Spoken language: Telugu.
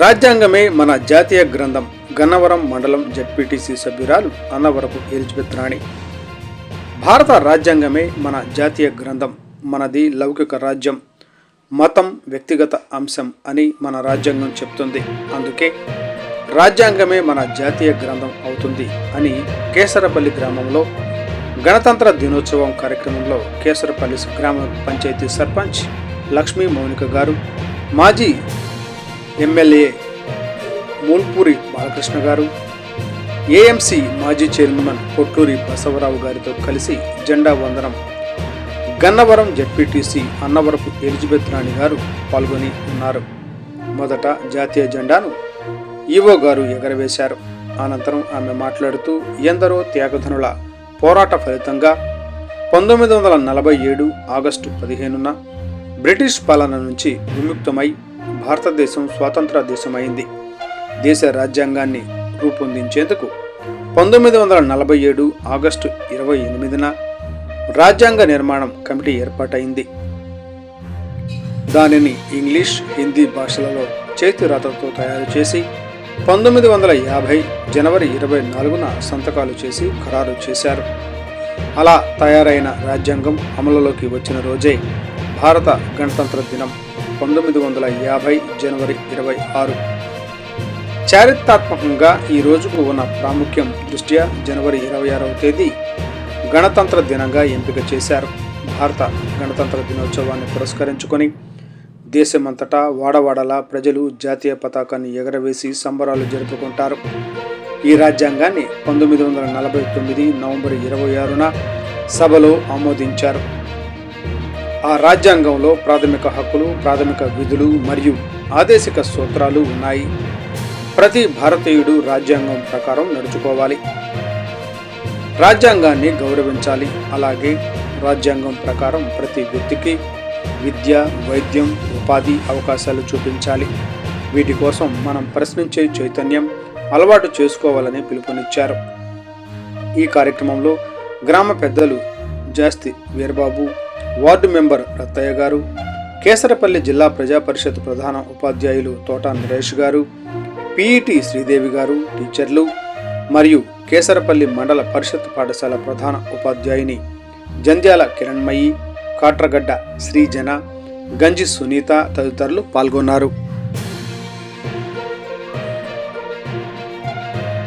రాజ్యాంగమే మన జాతీయ గ్రంథం. గన్నవరం మండలం జడ్పీటీసీ సభ్యురాలు అన్నవరపు ఎలిజబెత్ రాణి. భారత రాజ్యాంగమే మన జాతీయ గ్రంథం. మనది లౌకిక రాజ్యం. మతం వ్యక్తిగత అంశం అని మన రాజ్యాంగం చెప్తుంది. అందుకే రాజ్యాంగమే మన జాతీయ గ్రంథం అవుతుంది అని కేసరపల్లి గ్రామంలో గణతంత్ర దినోత్సవం కార్యక్రమంలో కేసరపల్లి గ్రామ పంచాయతీ సర్పంచ్ లక్ష్మీ మౌనిక గారు మాజీ ఎమ్మెల్యే మూల్పూరి బాలకృష్ణ గారు ఏఎంసీ మాజీ చైర్మన్ కొట్టూరి బసవరావు గారితో కలిసి జెండా వందనం. గన్నవరం జడ్పీటీసీ అన్నవరపు ఎలిజబెత్ రాణి గారు పాల్గొని ఉన్నారు. మొదట జాతీయ జెండాను ఈవో గారు ఎగరవేశారు. అనంతరం ఆమె మాట్లాడుతూ ఎందరో త్యాగధనుల పోరాట ఫలితంగా పంతొమ్మిది వందల నలభై ఏడు ఆగస్టు పదిహేనున బ్రిటిష్ పాలన నుంచి విముక్తమై భారతదేశం స్వాతంత్ర దేశమైంది. దేశ రాజ్యాంగాన్ని రూపొందించేందుకు పంతొమ్మిది వందల నలభై ఏడు ఆగస్టు ఇరవై ఎనిమిదిన రాజ్యాంగ నిర్మాణం కమిటీ ఏర్పాటైంది. దానిని ఇంగ్లీష్ హిందీ భాషలలో చేతిరాతతో తయారు చేసి పంతొమ్మిది వందల యాభై జనవరి ఇరవై నాలుగున సంతకాలు చేసి ఖరారు చేశారు. అలా తయారైన రాజ్యాంగం అమలులోకి వచ్చిన రోజే భారత గణతంత్ర దినం పంతొమ్మిది వందల యాభై జనవరి ఇరవై ఆరు. చారిత్రాత్మకంగా ఈ రోజుకు ఉన్న ప్రాముఖ్యం దృష్ట్యా జనవరి ఇరవై ఆరవ తేదీ గణతంత్ర దినంగా ఎంపిక చేశారు. భారత గణతంత్ర దినోత్సవాన్ని పురస్కరించుకొని దేశమంతటా వాడవాడలా ప్రజలు జాతీయ పతాకాన్ని ఎగరవేసి సంబరాలు జరుపుకుంటారు. ఈ రాజ్యాంగాన్ని పంతొమ్మిది వందల నలభై తొమ్మిది నవంబర్ ఇరవై ఆరున సభలో ఆమోదించారు. ఆ రాజ్యాంగంలో ప్రాథమిక హక్కులు ప్రాథమిక విధులు మరియు ఆదేశిక సూత్రాలు ఉన్నాయి. ప్రతి భారతీయుడు రాజ్యాంగం ప్రకారం నడుచుకోవాలి. రాజ్యాంగాన్ని గౌరవించాలి. అలాగే రాజ్యాంగం ప్రకారం ప్రతి వ్యక్తికి విద్య వైద్యం ఉపాధి అవకాశాలు చూపించాలి. వీటి కోసం మనం ప్రశ్నించే చైతన్యం అలవాటు చేసుకోవాలని పిలుపునిచ్చారు. ఈ కార్యక్రమంలో గ్రామ పెద్దలు జాస్తి వీరబాబు వార్డు మెంబర్ రత్తయ్య గారు కేసరపల్లి జిల్లా ప్రజా పరిషత్ ప్రధాన ఉపాధ్యాయులు తోట నరేష్ గారు పిఈటి శ్రీదేవి గారు టీచర్లు మరియు కేసరపల్లి మండల పరిషత్ పాఠశాల ప్రధాన ఉపాధ్యాయుని జంధ్యాల కిరణ్మయి కాట్రగడ్డ శ్రీజన గంజి సునీత తదితరులు పాల్గొన్నారు.